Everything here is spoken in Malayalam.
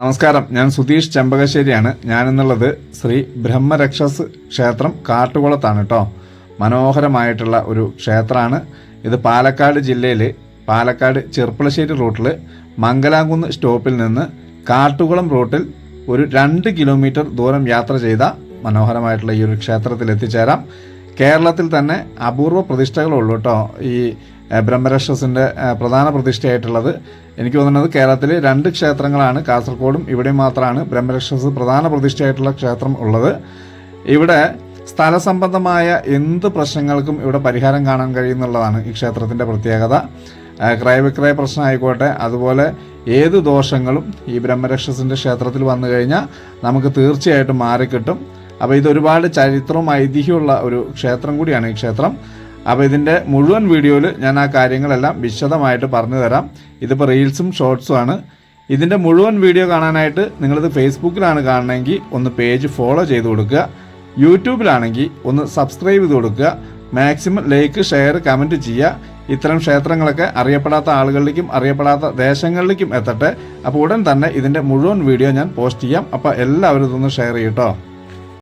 നമസ്കാരം. ഞാൻ സുധീഷ് ചെമ്പകശ്ശേരിയാണ്. ഞാനെന്നുള്ളത് ശ്രീ ബ്രഹ്മരക്ഷസ് ക്ഷേത്രം കാട്ടുകുളത്താണ് കേട്ടോ മനോഹരമായിട്ടുള്ള ഒരു ക്ഷേത്രമാണ്. ഇത് പാലക്കാട് ജില്ലയിൽ പാലക്കാട് ചെർപ്പളശ്ശേരി റൂട്ടിൽ മംഗലാംകുന്ന് സ്റ്റോപ്പിൽ നിന്ന് കാട്ടുകുളം റൂട്ടിൽ ഒരു രണ്ട് കിലോമീറ്റർ ദൂരം യാത്ര ചെയ്ത മനോഹരമായിട്ടുള്ള ഈ ഒരു ക്ഷേത്രത്തിൽ എത്തിച്ചേരാം കേരളത്തിൽ തന്നെ അപൂർവ പ്രതിഷ്ഠകളുള്ളൂ കേട്ടോ ഈ ബ്രഹ്മരക്ഷസിന്റെ പ്രധാന പ്രതിഷ്ഠയായിട്ടുള്ളത്. എനിക്ക് തോന്നുന്നത് കേരളത്തിലെ രണ്ട് ക്ഷേത്രങ്ങളാണ് കാസർഗോഡും ഇവിടെ മാത്രമാണ് ബ്രഹ്മരക്ഷസ് പ്രധാന പ്രതിഷ്ഠയായിട്ടുള്ള ക്ഷേത്രം ഉള്ളത്. ഇവിടെ സ്ഥലസംബന്ധമായ എന്ത് പ്രശ്നങ്ങൾക്കും ഇവിടെ പരിഹാരം കാണാൻ കഴിയുന്നുള്ളതാണ് ഈ ക്ഷേത്രത്തിന്റെ പ്രത്യേകത. ക്രയവിക്രയ പ്രശ്നം ആയിക്കോട്ടെ അതുപോലെ ഏത് ദോഷങ്ങളും ഈ ബ്രഹ്മരക്ഷസിന്റെ ക്ഷേത്രത്തിൽ വന്നു കഴിഞ്ഞാൽ നമുക്ക് തീർച്ചയായിട്ടും മാറിക്കിട്ടും. അപ്പോൾ ഇതൊരുപാട് ചരിത്രവും ഐതിഹ്യമുള്ള ഒരു ക്ഷേത്രം കൂടിയാണ് ഈ ക്ഷേത്രം. അപ്പോൾ ഇതിന്റെ മുഴുവൻ വീഡിയോയിൽ ഞാൻ ആ കാര്യങ്ങളെല്ലാം വിശദമായിട്ട് പറഞ്ഞു തരാം. ഇതിപ്പോൾ റീൽസും ഷോർട്സും ആണ്. ഇതിന്റെ മുഴുവൻ വീഡിയോ കാണാനായിട്ട് നിങ്ങളിത് ഫേസ്ബുക്കിലാണ് കാണണമെങ്കിൽ ഒന്ന് പേജ് ഫോളോ ചെയ്ത് കൊടുക്കുക. യൂട്യൂബിലാണെങ്കിൽ ഒന്ന് സബ്സ്ക്രൈബ് ചെയ്ത് കൊടുക്കുക. മാക്സിമം ലൈക്ക് ഷെയർ കമന്റ് ചെയ്യുക. ഇത്തരം ക്ഷേത്രങ്ങളൊക്കെ അറിയപ്പെടാത്ത ആളുകളിലേക്കും അറിയപ്പെടാത്ത ദേശങ്ങളിലേക്കും എത്തട്ടെ. അപ്പോൾ ഉടൻ തന്നെ ഇതിന്റെ മുഴുവൻ വീഡിയോ ഞാൻ പോസ്റ്റ് ചെയ്യാം. അപ്പോൾ എല്ലാവരും ഇതൊന്ന് ഷെയർ ചെയ്യട്ടോ